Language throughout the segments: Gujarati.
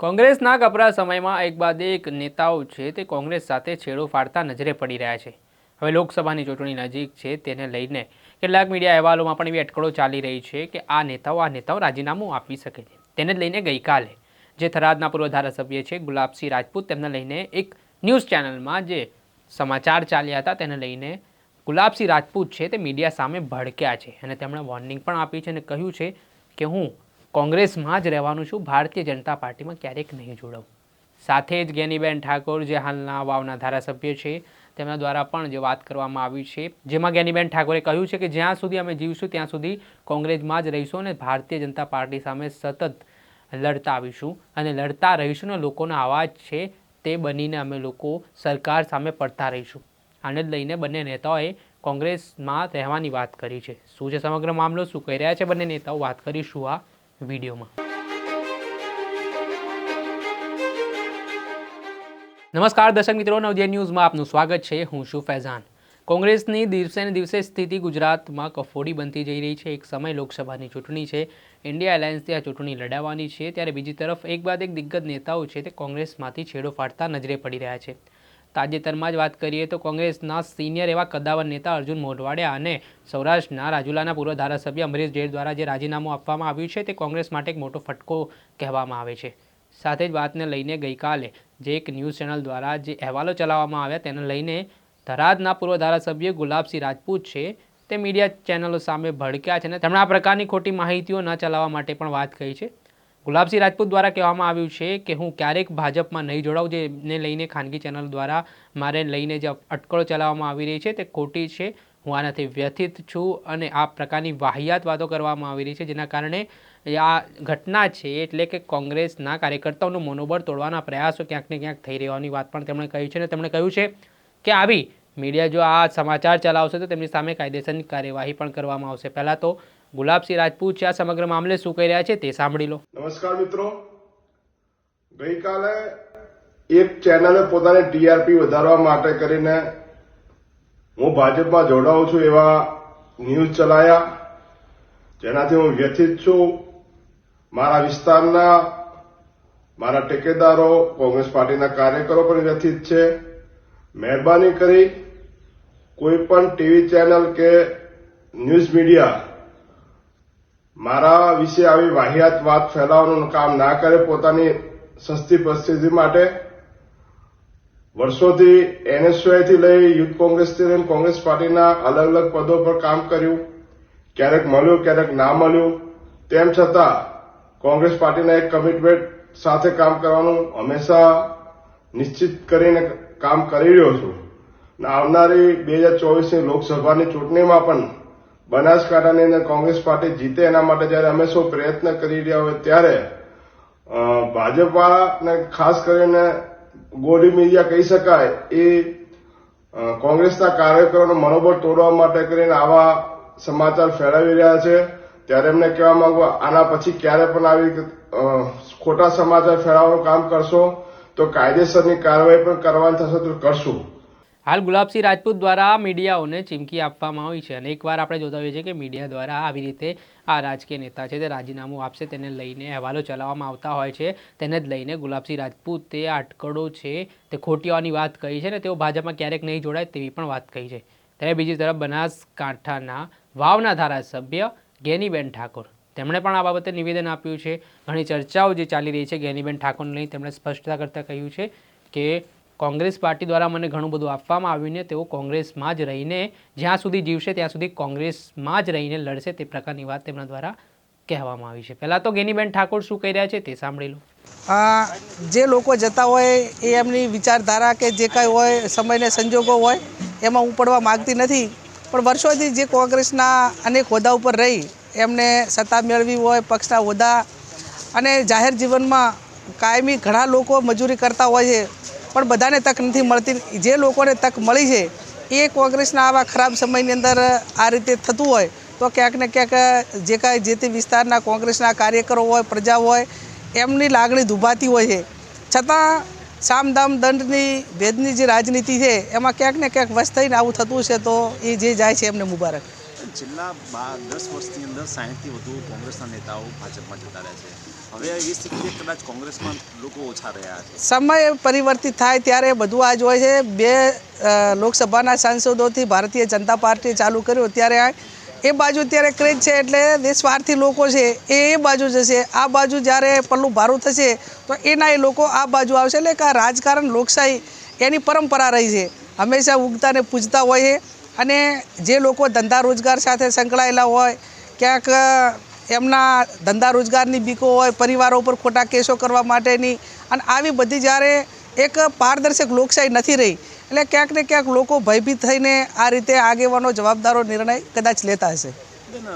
કોંગ્રેસના કપરા સમયમાં એક બાદ એક નેતાઓ છે તે કોંગ્રેસ સાથે છેડો ફાડતા નજરે પડી રહ્યા છે. હવે લોકસભાની ચૂંટણી નજીક છે તેને લઈને કેટલાક મીડિયા અહેવાલોમાં પણ એવી અટકળો ચાલી રહી છે કે આ નેતાઓ આ નેતાઓ રાજીનામું આપી શકે છે. તેને જ લઈને ગઈકાલે જે થરાદના પૂર્વ ધારાસભ્ય છે ગુલાબસિંહ રાજપૂત તેમને લઈને એક ન્યૂઝ ચેનલમાં જે સમાચાર ચાલ્યા હતા તેને લઈને ગુલાબસિંહ રાજપૂત છે તે મીડિયા સામે ભડક્યા છે. અને તેમણે વોર્નિંગ પણ આપી છે અને કહ્યું છે કે હું કોંગ્રેસમાં જ રહેવાનું છું. ભારતીય જનતા પાર્ટીમાં ક્યારેક નહીં જોડાઉં સાથે જ જ્ઞાનીબેન ઠાકોર જે હાલના વાવના ધારાસભ્ય છે, તેમના દ્વારા પણ જે વાત કરવામાં આવી છે. જેમાં જ્ઞાનીબેન ઠાકોરે કહ્યું છે કે જ્યાં સુધી અમે જીવશું, ત્યાં સુધી કોંગ્રેસમાં જ રહીશું અને ભારતીય જનતા પાર્ટી સામે સતત લડતા આવીશું. અને લડતા રહીશું અને લોકોનો અવાજ છે તે બનીને અમે લોકો સરકાર સામે પડતા રહીશું. આને જ લઈને બંને નેતાઓએ કોંગ્રેસમાં રહેવાની વાત કરી છે. શું છે સમગ્ર મામલો? શું કહી રહ્યા છે બંને નેતાઓ? વાત કરીશું આ વિડીયોમાં. નમસ્કાર દર્શક મિત્રો નવજે ન્યૂઝમાં આપનું સ્વાગત છે. હું છું ફૈઝાન. કોંગ્રેસની દિવસે ને દિવસે સ્થિતિ ગુજરાતમાં કફોડી બનતી જઈ રહી છે. એક સમય લોકસભાની ચૂંટણી છે. ઇન્ડિયા એલાયન્સથી આ ચૂંટણી લડાવવાની છે. ત્યારે બીજી તરફ એક બાદ એક દિગ્ગજ નેતાઓ છે તે કોંગ્રેસમાંથી છેડો ફાટતા નજરે પડી રહ્યા છે. તાજેતરમાં જ વાત કરીએ તો કોંગ્રેસના સિનિયર એવા કદાવર નેતા અર્જુન મોઢવાડિયા અને સૌરાષ્ટ્રના રાજુલાના પૂર્વ ધારાસભ્ય અમરીશ જેઠ દ્વારા જે રાજીનામું આપવામાં આવ્યું છે તે કોંગ્રેસ માટે એક મોટો ફટકો કહેવામાં આવે છે. સાથે જ વાતને લઈને ગઈકાલે જે એક ન્યૂઝ ચેનલ દ્વારા જે અહેવાલો ચલાવવામાં આવ્યા તેને લઈને ધરાજના પૂર્વ ધારાસભ્ય ગુલાબસિંહ રાજપૂત છે તે મીડિયા ચેનલો સામે ભડક્યા છે અને તેમણે આ પ્રકારની ખોટી માહિતીઓ ન ચલાવવા માટે પણ વાત કહી છે. ગુલાબસિંહ રાજપૂત દ્વારા કહેવામાં આવ્યું છે કે હું ક્યારેક ભાજપમાં નહીં જોડાઉં જેને લઈને ખાનગી ચેનલ દ્વારા મારે લઈને જે અટકળો ચલાવવામાં આવી રહી છે તે ખોટી છે. હું આનાથી વ્યથિત છું અને આ પ્રકારની વાહિયાત વાતો કરવામાં આવી રહી છે, જેના કારણે આ ઘટના છે એટલે કે કોંગ્રેસના કાર્યકર્તાઓનું મનોબળ તોડવાના પ્રયાસો ક્યાંક ને ક્યાંક થઈ રહેવાની વાત પણ તેમણે કહી છે. અને તેમણે કહ્યું છે કે આવી મીડિયા જો આ સમાચાર ચલાવશે તો તેમની સામે કાયદેસરની કાર્યવાહી પણ કરવામાં આવશે. પહેલાં તો ગુલાબસિંહ રાજપૂત છે આ સમગ્ર મામલે શું કહી રહ્યા છે તે સાંભળી લો. નમસ્કાર મિત્રો. ગઈકાલે એક ચેનલે પોતાની ટીઆરપી વધારવા માટે કરીને હું ભાજપમાં જોડાઉં છું એવા ન્યૂઝ ચલાયા. જેનાથી હું વ્યથિત છું. મારા વિસ્તારના મારા ટેકેદારો, કોંગ્રેસ પાર્ટીના કાર્યકરો પણ વ્યથિત છે. મહેરબાની કરી કોઈ પણ ટીવી ચેનલ કે ન્યૂઝ મીડિયા મારા વિશે આવી વાહિયાત વાત ફેલાવવાનું કામ ના કરે પોતાની સસ્તી પરિસ્થિતિ માટે. વર્ષોથી એનએસયુઆઈથી લઈ યુથ કોંગ્રેસથી લઈને કોંગ્રેસ પાર્ટીના અલગ અલગ પદો પર કામ કર્યું. ક્યારેક મળ્યું, ક્યારેક ના મળ્યું. તેમ છતાં કોંગ્રેસ પાર્ટીના એક કમિટમેન્ટ સાથે કામ કરવાનું હંમેશા નિશ્ચિત કરીને કામ કરી રહ્યો છું. આવનારી બે હજાર ચોવીસની લોકસભાની ચૂંટણીમાં પણ બનાસકાંઠાની અંદર કોંગ્રેસ પાર્ટી જીતે એના માટે જયારે અમે સૌ પ્રયત્ન કરી રહ્યા હોય ત્યારે ભાજપાને ખાસ કરીને ગોડી મીડિયા કહી શકાય, એ કોંગ્રેસના કાર્યકરોનું મનોબળ તોડવા માટે કરીને આવા સમાચાર ફેલાવી રહ્યા છે. ત્યારે એમને કહેવા માંગુ, આના પછી ક્યારે પણ આવી ખોટા સમાચાર ફેલાવવાનું કામ કરશો, તો કાયદેસરની કાર્યવાહી પણ કરવાની થશે, તો કરશું. હાલ ગુલાબસિંહ રાજપૂત દ્વારા મીડિયાઓને ચીમકી આપવામાં આવી છે અને એકવાર આપણે જોતા હોઈએ છીએ કે મીડિયા દ્વારા આવી રીતે આ રાજકીય નેતા છે તે રાજીનામું આપશે તેને લઈને અહેવાલો ચલાવવામાં આવતા હોય છે. તેને જ લઈને ગુલાબસિંહ રાજપૂત તે અટકળો છે, તે ખોટીઓની વાત કહી છે ને તેઓ ભાજપમાં ક્યારેક નહીં જોડાય તેવી પણ વાત કહી છે. ત્યારે બીજી તરફ બનાસકાંઠાના વાવના ધારાસભ્ય ગેનીબેન ઠાકોર. તેમણે પણ આ બાબતે નિવેદન આપ્યું છે. ઘણી ચર્ચાઓ જે ચાલી રહી છે ગેનીબેન ઠાકોરને લઈને તેમણે સ્પષ્ટતા કરતાં કહ્યું છે કે કોંગ્રેસ પાર્ટી દ્વારા મને ઘણું બધું આપવામાં આવ્યું ને તેઓ કોંગ્રેસમાં જ રહીને જ્યાં સુધી જીવશે ત્યાં સુધી કોંગ્રેસમાં જ રહીને લડશે તે પ્રકારની વાત તેમના દ્વારા કહેવામાં આવી છે. પહેલાં તો ગેનીબેન ઠાકોર શું કહી રહ્યા છે તે સાંભળી લો. જે લોકો જતા હોય એ એમની વિચારધારા કે જે કાંઈ હોય સમયને સંજોગો હોય, એમાં હું પડવા માગતી નથી. પણ વર્ષોથી જે કોંગ્રેસના અનેક હોદ્દા ઉપર રહી, એમને સત્તા મેળવી હોય, પક્ષના હોદ્દા અને જાહેર જીવનમાં કાયમી ઘણા લોકો મજૂરી કરતા હોય છે. પણ બધાને તક નથી મળતી. જે લોકોને તક મળી છે, એ કોંગ્રેસના આવા ખરાબ સમયની અંદર આ રીતે થતું હોય, તો ક્યાંક ને ક્યાંક જે કાંઈ જે તે વિસ્તારના કોંગ્રેસના કાર્યકરો હોય, પ્રજા હોય, એમની લાગણી દુભાતી હોય છે. છતાં સામદામ દંડની, ભેદની જે રાજનીતિ છે, એમાં ક્યાંક ને ક્યાંક વશ થઈને આવું થતું છે, તો એ જે જાય છે એમને મુબારક. છેલ્લા બા, દસ વર્ષની અંદર સાહીઠથી વધુ કોંગ્રેસના નેતાઓ ભાજપમાં જતા રહ્યા છે. હવે એવી સ્થિતિ કદાચ કોંગ્રેસમાં લોકો ઓછા રહ્યા છે. સમય પરિવર્તિત થાય ત્યારે બધું આ જ હોય છે. બે લોકસભાના સાંસદોથી ભારતીય જનતા પાર્ટીએ ચાલુ કર્યું ત્યારે એ બાજુ ત્યારે ક્રેજ છે એટલે દેશવારથી લોકો છે એ એ બાજુ જશે. આ બાજુ જ્યારે પલ્લું ભારું થશે તો એના એ લોકો આ બાજુ આવશે. એટલે કે રાજકારણ લોકશાહી એની પરંપરા રહી છે. હંમેશા ઉગતાને પૂજતા હોય છે. અને જે લોકો ધંધા રોજગાર સાથે સંકળાયેલા હોય, ક્યાંક એમના ધંધા રોજગારની બીકો હોય, પરિવારો ઉપર ખોટા કેસો કરવા માટેની, અને આવી બધી જ્યારે એક પારદર્શક લોકશાહી નથી રહી, એટલે ક્યાંક ને ક્યાંક લોકો ભયભીત થઈને આ રીતે આગેવાનો જવાબદારો નિર્ણય કદાચ લેતા હશે. બેન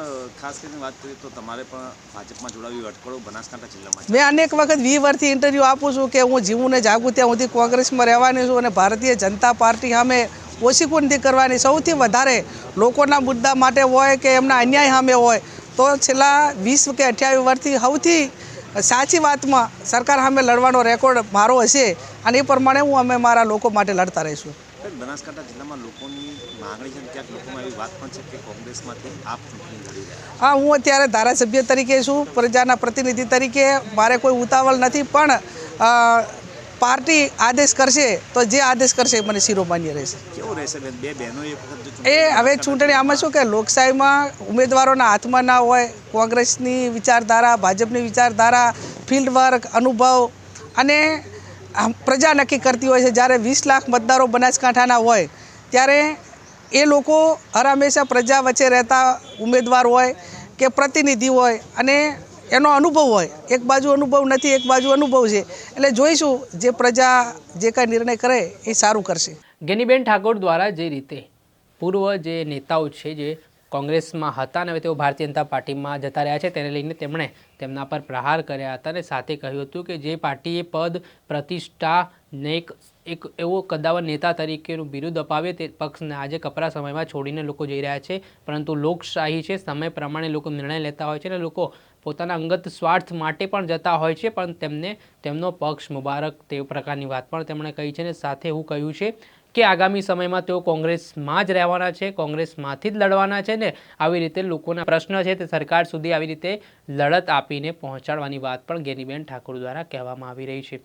ખાસ કરીને વાત કરીએ તો તમારે પણ ભાજપમાં જોડાવી અટકળો બનાસકાંઠા જિલ્લામાં મેં અનેક વખત વી વર્ષથી ઇન્ટરવ્યૂ આપું છું કે હું જીવું ને જાગું ત્યાં સુધી કોંગ્રેસમાં રહેવાની છું અને ભારતીય જનતા પાર્ટી સામે ઓછી કોઈ કરવાની સૌથી વધારે લોકોના મુદ્દા માટે હોય કે એમના અન્યાય સામે હોય તો છેલ્લા વીસ કે અઠ્યાવીસ વર્ષથી સૌથી સાચી વાતમાં સરકાર સામે લડવાનો રેકોર્ડ મારો હશે અને એ પ્રમાણે હું અમે મારા લોકો માટે લડતા રહીશું. બનાસકાંઠા જિલ્લામાં લોકોની માંગણી છે ક્યાંક લોકોમાં એવી વાત પણ છે કે કોંગ્રેસમાંથી આપ ચૂંટણી લડી રહ્યા હા હું અત્યારે ધારાસભ્ય તરીકે છું પ્રજાના પ્રતિનિધિ તરીકે. મારે કોઈ ઉતાવળ નથી પણ પાર્ટી આદેશ કરશે તો જે આદેશ કરશે મને શિરોમાન્ય રહેશે. કેવું રહેશે બેન? બે બહેનો એક વખત એ હવે ચૂંટણી આમાં શું કે લોકશાહીમાં ઉમેદવારોના હાથમાં ના હોય કોંગ્રેસની વિચારધારા ભાજપની વિચારધારા ફિલ્ડ વર્ક અનુભવ અને પ્રજા નક્કી કરતી હોય છે. જ્યારે વીસ લાખ મતદારો બનાસકાંઠાના હોય ત્યારે એ લોકો હર હંમેશા પ્રજા વચ્ચે રહેતા ઉમેદવાર હોય કે પ્રતિનિધિ હોય અને એનો અનુભવ હોય. એક બાજુ અનુભવ નથી, એક બાજુ અનુભવ છે. એટલે જોઈશું જે પ્રજા જે કાંઈ નિર્ણય કરે એ સારું કરશે. ગેનીબેન ઠાકોર દ્વારા જે રીતે પૂર્વ જે નેતાઓ છે જે કોંગ્રેસમાં હતા અને હવે તેઓ ભારતીય જનતા પાર્ટીમાં જતા રહ્યા છે. તેને લઈને તેમણે તેમના પર પ્રહાર કર્યા હતા અને સાથે કહ્યું હતું કે જે પાર્ટીએ પદ પ્રતિષ્ઠા ને એક એક એવો કદાવર નેતા તરીકેનું બિરુદ અપાવે તે પક્ષને આજે કપરા સમયમાં છોડીને લોકો જઈ રહ્યા છે. પરંતુ લોકશાહી છે, સમય પ્રમાણે લોકો નિર્ણય લેતા હોય છે અને લોકો પોતાના અંગત સ્વાર્થ માટે પણ જતા હોય છે. પણ તેમને તેમનો પક્ષ મુબારક તે પ્રકારની વાત પણ તેમણે કહી છે અને સાથે એવું કહ્યું છે. કે આગામી સમયમાં તેઓ કોંગ્રેસમાં જ રહેવાના છે, કોંગ્રેસમાંથી જ લડવાના છે ને આવી રીતે લોકોના પ્રશ્ન છે તે સરકાર સુધી આવી રીતે લડત આપીને પહોંચાડવાની વાત પણ ગેનીબેન ઠાકોર દ્વારા કહેવામાં આવી રહી છે.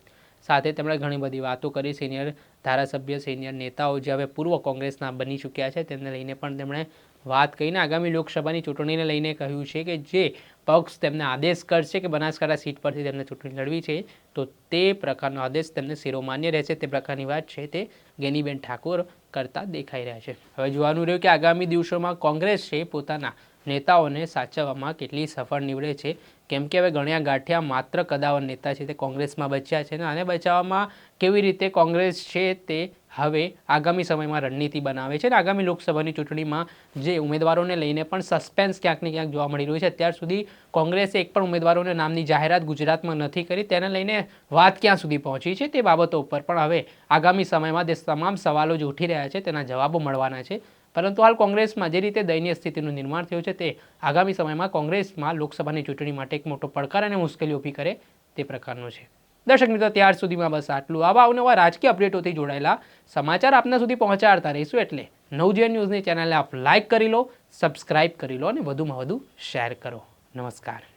સાથે તેમણે ઘણી બધી વાતો કરી. સિનિયર ધારાસભ્ય, સિનિયર નેતાઓ જે હવે પૂર્વ કોંગ્રેસના બની ચૂક્યા છે, તેમને લઈને પણ તેમણે વાત કહીને આગામી લોકસભાની ચૂંટણીને લઈને કહ્યું છે કે જે પક્ષ તેમને આદેશ કરશે કે બનાસકાંઠા સીટ પરથી તેમને ચૂંટણી લડવી છે, તો તે પ્રકારનો આદેશ તેમને શિરોમાન્ય રહેશે. તે પ્રકારની વાત છે તે ગેનીબેન ઠાકોર કરતા દેખાઈ રહ્યા છે. હવે જોવાનું રહ્યું કે આગામી દિવસોમાં કોંગ્રેસ છે પોતાના નેતાઓને સાચવવામાં કેટલી સફળ નીવડે છે. કેમ કે હવે ગણ્યા ગાંઠિયા માત્ર કદાવર નેતા છે, તે કોંગ્રેસમાં બચ્યા છે અને આને બચાવવામાં કેવી રીતે કોંગ્રેસ છે તે હવે આગામી સમયમાં રણનીતિ બનાવે છે અને આગામી લોકસભાની ચૂંટણીમાં જે ઉમેદવારોને લઈને પણ સસ્પેન્સ ક્યાંક ને ક્યાંક જોવા મળી રહ્યું છે. અત્યાર સુધી કોંગ્રેસે એક પણ ઉમેદવારોના નામની જાહેરાત ગુજરાતમાં નથી કરી, તેને લઈને વાત ક્યાં સુધી પહોંચી છે તે બાબતો ઉપર પણ હવે આગામી સમયમાં તે તમામ સવાલો જે ઉઠી રહ્યા છે તેના જવાબો મળવાના છે. પરંતુ હાલ કોંગ્રેસમાં જે રીતે દયનીય સ્થિતિનું નિર્માણ થયું છે તે આગામી સમયમાં કોંગ્રેસમાં લોકસભાની ચૂંટણી માટે એક મોટો પડકાર અને મુશ્કેલી ઊભી કરે તે પ્રકારનો છે. દર્શક મિત્રો, ત્યાર સુધીમાં બસ આટલું. આવા અવનવા રાજકીય અપડેટોથી જોડાયેલા સમાચાર આપના સુધી પહોંચાડતા રહીશું એટલે નવજીવન ન્યૂઝની ચેનલને આપ લાઇક કરી લો સબસ્ક્રાઇબ કરી લો અને વધુમાં વધુ શેર કરો. નમસ્કાર.